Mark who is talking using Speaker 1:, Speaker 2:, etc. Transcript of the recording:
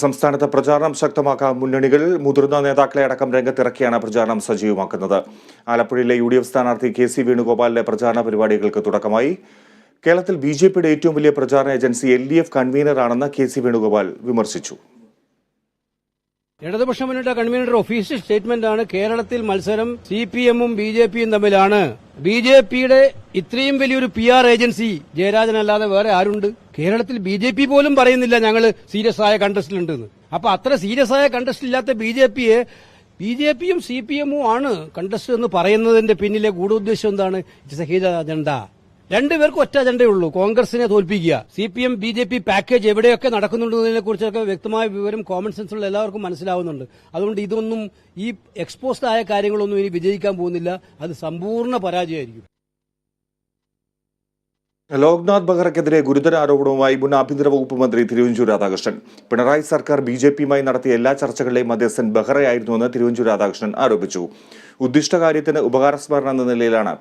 Speaker 1: സംസ്ഥാനത്ത് പ്രചാരണം ശക്തമാക്കാൻ മുന്നണികൾ മുതിർന്ന നേതാക്കളെ അടക്കം രംഗത്തിറക്കിയാണ് പ്രചാരണം സജീവമാക്കുന്നത്. ആലപ്പുഴയിലെ യു ഡി എഫ് സ്ഥാനാർത്ഥി കെ സി വേണുഗോപാലിന്റെ പ്രചാരണ പരിപാടികൾക്ക് തുടക്കമായി. കേരളത്തിൽ ബി ജെ പിയുടെ ഏറ്റവും വലിയ പ്രചാരണ ഏജൻസി എൽ ഡി എഫ് കൺവീനറാണെന്ന് കെ സി വേണുഗോപാൽ വിമർശിച്ചു.
Speaker 2: ഇടതുപക്ഷ മുന്നണിയുടെ കൺവീനറുടെ ഒഫീഷ്യൽ സ്റ്റേറ്റ്മെന്റ് ആണ് കേരളത്തിൽ മത്സരം സി പി എമ്മും ബി ജെ പിയും തമ്മിലാണ്. ബി ജെ പിയുടെ ഇത്രയും വലിയൊരു പി ആർ ഏജൻസി ജയരാജൻ അല്ലാതെ വേറെ ആരുണ്ട്? കേരളത്തിൽ ബി ജെ പി പോലും പറയുന്നില്ല ഞങ്ങൾ സീരിയസ് ആയ കണ്ടസ്റ്റിലുണ്ടെന്ന് അപ്പൊ അത്ര സീരിയസ് ആയ കണ്ടസ്റ്റ് ഇല്ലാത്ത ബി ജെ പിയെ ബി ജെ പിയും സി പി എമ്മും ആണ് കണ്ടസ്റ്റ് എന്ന് പറയുന്നതിന്റെ പിന്നിലെ ഗൂഢോദ്ദേശം എന്താണ്? സഹീത അജണ്ട രണ്ടുപേർക്ക് ഒറ്റ അജണ്ടയേ ഉള്ളൂ. കോൺഗ്രസിനെ തോൽപ്പിക്കുക. C P M B J P package എവിടെയൊക്കെ നടക്കുന്നുണ്ടെന്നതിനെ കുറിച്ചൊക്കെ വ്യക്തമായ വിവരം കോമൺ സെൻസുള്ള എല്ലാവർക്കും മനസ്സിലാവുന്നുണ്ട്. അതുകൊണ്ട് ഇതൊന്നും ഈ എക്സ്പോസ്ഡ് ആയ കാര്യങ്ങളൊന്നും ഇനി വിജയിക്കാൻ പോകുന്നില്ല. അത് സമ്പൂർണ പരാജയമായിരിക്കും.
Speaker 1: ലോക്നാഥ് ബെഹ്റയ്ക്കെതിരെ ഗുരുതര ആരോപണവുമായി മുൻ ആഭ്യന്തര വകുപ്പ് മന്ത്രി തിരുവഞ്ചൂർ രാധാകൃഷ്ണൻ. പിണറായി സർക്കാർ ബി ജെ പിയുമായി നടത്തിയ എല്ലാ ചർച്ചകളിലെയും മധ്യസ്ഥൻ ബെഹ്റയായിരുന്നുവെന്ന് തിരുവഞ്ചൂർ രാധാകൃഷ്ണൻ ആരോപിച്ചു. ഉദ്ദിഷ്ട കാര്യത്തിന് ഉപകാരസ്മരണ എന്ന നിലയിലാണ്